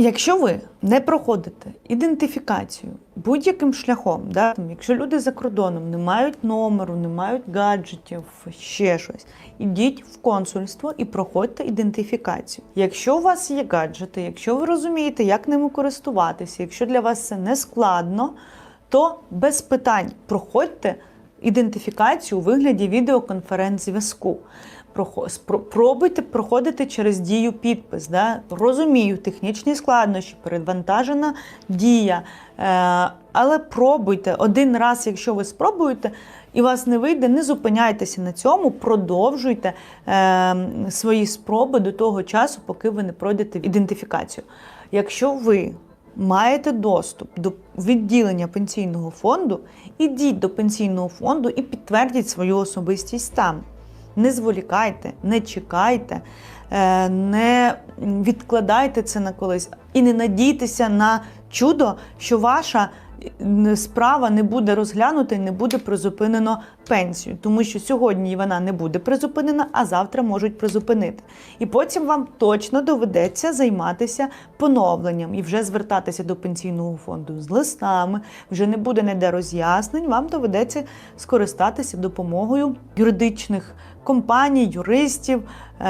Якщо ви не проходите ідентифікацію будь-яким шляхом, да, там, якщо люди за кордоном не мають номеру, не мають гаджетів, ще щось, ідіть в консульство і проходьте ідентифікацію. Якщо у вас є гаджети, якщо ви розумієте, як ними користуватися, якщо для вас це не складно, то без питань проходьте ідентифікацію у вигляді відеоконференц-зв'язку. Пробуйте проходити через дію підпис. Да? Розумію, технічні складнощі, передвантажена дія. Е, але пробуйте один раз, якщо ви спробуєте, і вас не вийде, не зупиняйтеся на цьому, продовжуйте е, свої спроби до того часу, поки ви не пройдете ідентифікацію. Якщо ви маєте доступ до відділення пенсійного фонду, ідіть до пенсійного фонду і підтвердіть свою особистість там. Не зволікайте, не чекайте, е, не відкладайте це на колись і не надійтеся на чудо, що ваша справа не буде розглянута і не буде призупинено пенсію, тому що сьогодні вона не буде призупинена, а завтра можуть призупинити. І потім вам точно доведеться займатися поновленням і вже звертатися до пенсійного фонду з листами. Вже не буде ніде роз'яснень. Вам доведеться скористатися допомогою юридичних компаній, юристів, е,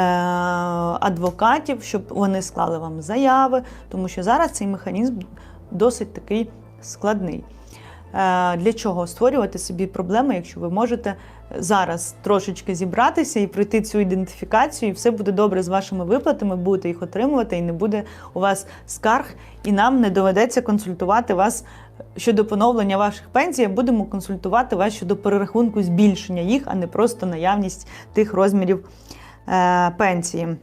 адвокатів, щоб вони склали вам заяви, тому що зараз цей механізм досить такий складний. Е, Для чого створювати собі проблеми, якщо ви можете зараз трошечки зібратися і пройти цю ідентифікацію, і все буде добре з вашими виплатами, будете їх отримувати, і не буде у вас скарг, і нам не доведеться консультувати вас щодо поновлення ваших пенсій. Будемо консультувати вас щодо перерахунку збільшення їх, а не просто наявність тих розмірів е, пенсії.